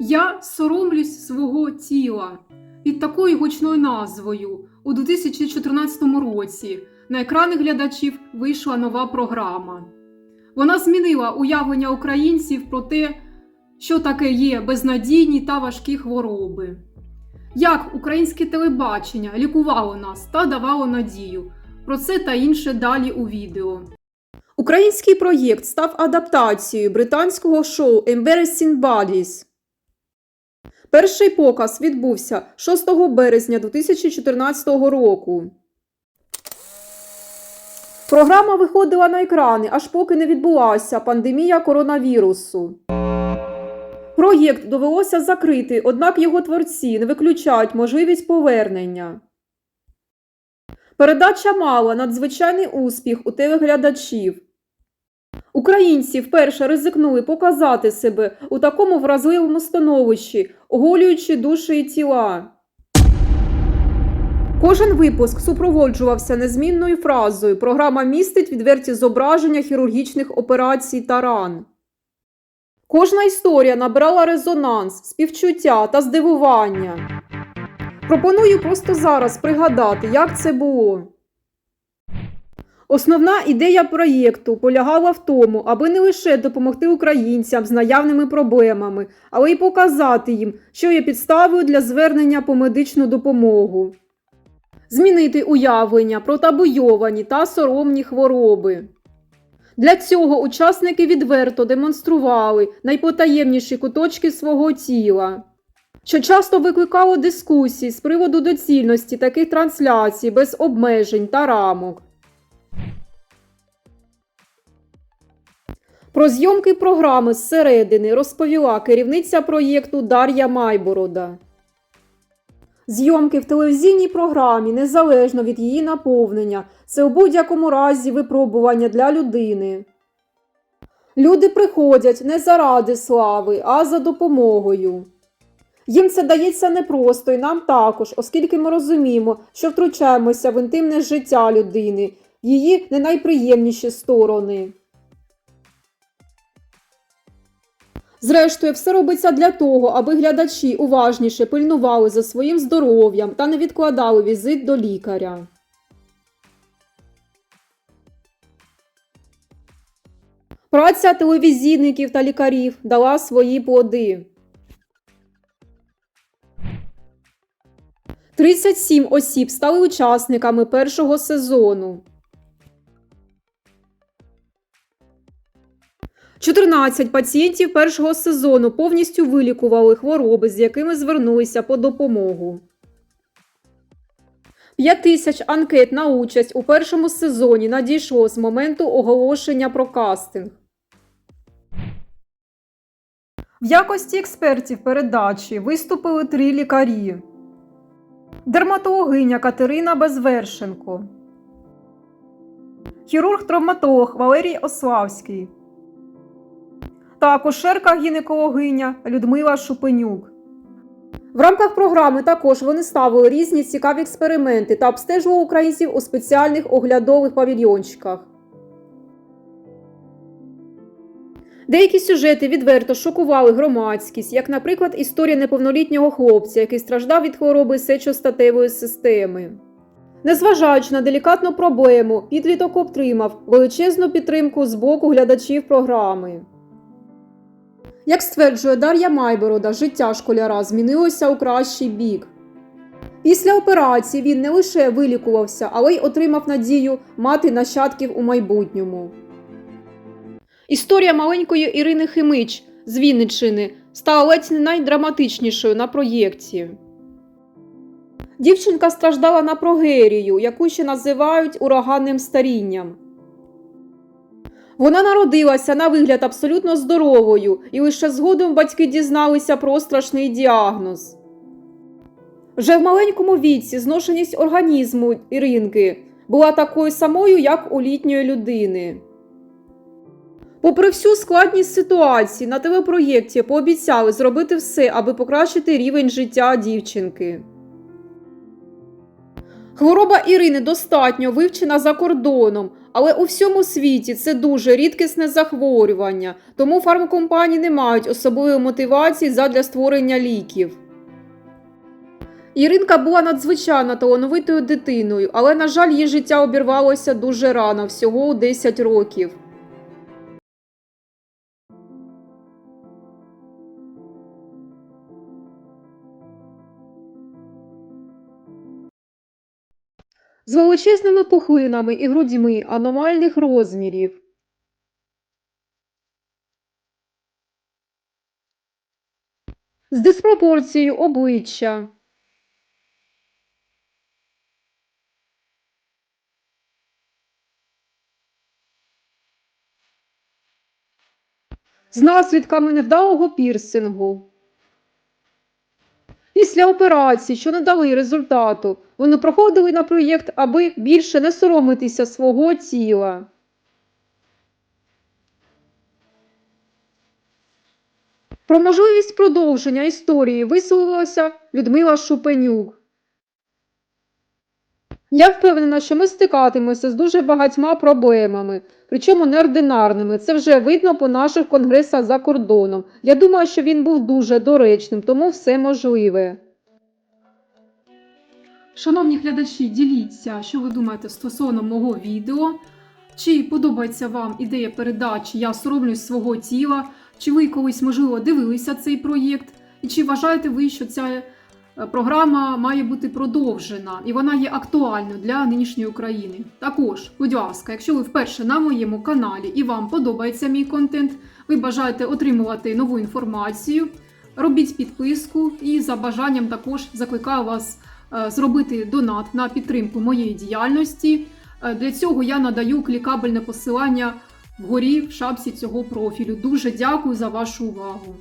Я соромлюсь свого тіла під такою гучною назвою у 2014 році на екрани глядачів вийшла нова програма. Вона змінила уявлення українців про те, що таке є безнадійні та важкі хвороби. Як українське телебачення лікувало нас та давало надію. Про це та інше далі у відео. Український проєкт став адаптацією британського шоу Embarrassing Bodies. Перший показ відбувся 6 березня 2014 року. Програма виходила на екрани, аж поки не відбулася пандемія коронавірусу. Проєкт довелося закрити, однак його творці не виключають можливість повернення. Передача мала надзвичайний успіх у телеглядачів. Українці вперше ризикнули показати себе у такому вразливому становищі, оголюючи душі і тіла. Кожен випуск супроводжувався незмінною фразою Програма містить відверті зображення хірургічних операцій та ран. Кожна історія набрала резонанс, співчуття та здивування. Пропоную просто зараз пригадати, як це було. Основна ідея проєкту полягала в тому, аби не лише допомогти українцям з наявними проблемами, але й показати їм, що є підставою для звернення по медичну допомогу, змінити уявлення про табуйовані та соромні хвороби. Для цього учасники відверто демонстрували найпотаємніші куточки свого тіла що часто викликало дискусії з приводу доцільності таких трансляцій без обмежень та рамок. Про зйомки програми зсередини розповіла керівниця проєкту Дар'я Майборода. Зйомки в телевізійній програмі, незалежно від її наповнення, це у будь-якому разі випробування для людини. Люди приходять не заради слави, а за допомогою. Їм це дається непросто і нам також, оскільки ми розуміємо, що втручаємося в інтимне життя людини, її не найприємніші сторони. Зрештою, все робиться для того, аби глядачі уважніше пильнували за своїм здоров'ям та не відкладали візит до лікаря. Праця телевізійників та лікарів дала свої плоди. 37 осіб стали учасниками першого сезону. 14 пацієнтів першого сезону повністю вилікували хвороби, з якими звернулися по допомогу. 5 тисяч анкет на участь у першому сезоні надійшло з моменту оголошення про кастинг. В якості експертів передачі виступили три лікарі. Дерматологиня Катерина Безвершенко, хірург-травматолог Валерій Ославський та акушерка-гінекологиня Людмила Шупенюк. В рамках програми також вони ставили різні цікаві експерименти та обстежували українців у спеціальних оглядових павільйончиках. Деякі сюжети відверто шокували громадськість, як, наприклад, історія неповнолітнього хлопця, який страждав від хвороби сечостатевої системи. Незважаючи на делікатну проблему, підліток отримав величезну підтримку з боку глядачів програми. Як стверджує Дар'я Майборода, життя школяра змінилося у кращий бік. Після операції він не лише вилікувався, але й отримав надію мати нащадків у майбутньому. Історія маленької Ірини Химич з Вінниччини стала ледь не найдраматичнішою на проєкті. Дівчинка страждала на прогерію, яку ще називають ураганним старінням. Вона народилася на вигляд абсолютно здоровою, і лише згодом батьки дізналися про страшний діагноз. Вже в маленькому віці зношеність організму Іринки була такою самою, як у літньої людини. Попри всю складність ситуації, на телепроєкті пообіцяли зробити все, аби покращити рівень життя дівчинки. Хвороба Ірини достатньо вивчена за кордоном, але у всьому світі це дуже рідкісне захворювання, тому фармкомпанії не мають особливої мотивації задля створення ліків. Іринка була надзвичайно талановитою дитиною, але, на жаль, її життя обірвалося дуже рано, всього у 10 років. З величезними пухлинами і грудьми аномальних розмірів. З диспропорцією обличчя. з наслідками невдалого пірсингу. Після операцій, що не дали результату, вони проходили на проєкт, аби більше не соромитися свого тіла. Про можливість продовження історії висловилася Людмила Шупенюк. Я впевнена, що ми стикатимемося з дуже багатьма проблемами, причому неординарними. Це вже видно по наших конгресах за кордоном. Я думаю, що він був дуже доречним, тому все можливе. Шановні глядачі, діліться, що ви думаєте стосовно мого відео. Чи подобається вам ідея передачі Я соромлюсь свого тіла? Чи ви колись, можливо, дивилися цей проєкт? І чи вважаєте ви, що ця програма має бути продовжена і вона є актуальною для нинішньої України? Також, будь ласка, якщо ви вперше на моєму каналі і вам подобається мій контент, ви бажаєте отримувати нову інформацію, робіть підписку і за бажанням також закликаю вас е, зробити донат на підтримку моєї діяльності. Е, Для цього я надаю клікабельне посилання вгорі в шапці цього профілю. Дуже дякую за вашу увагу.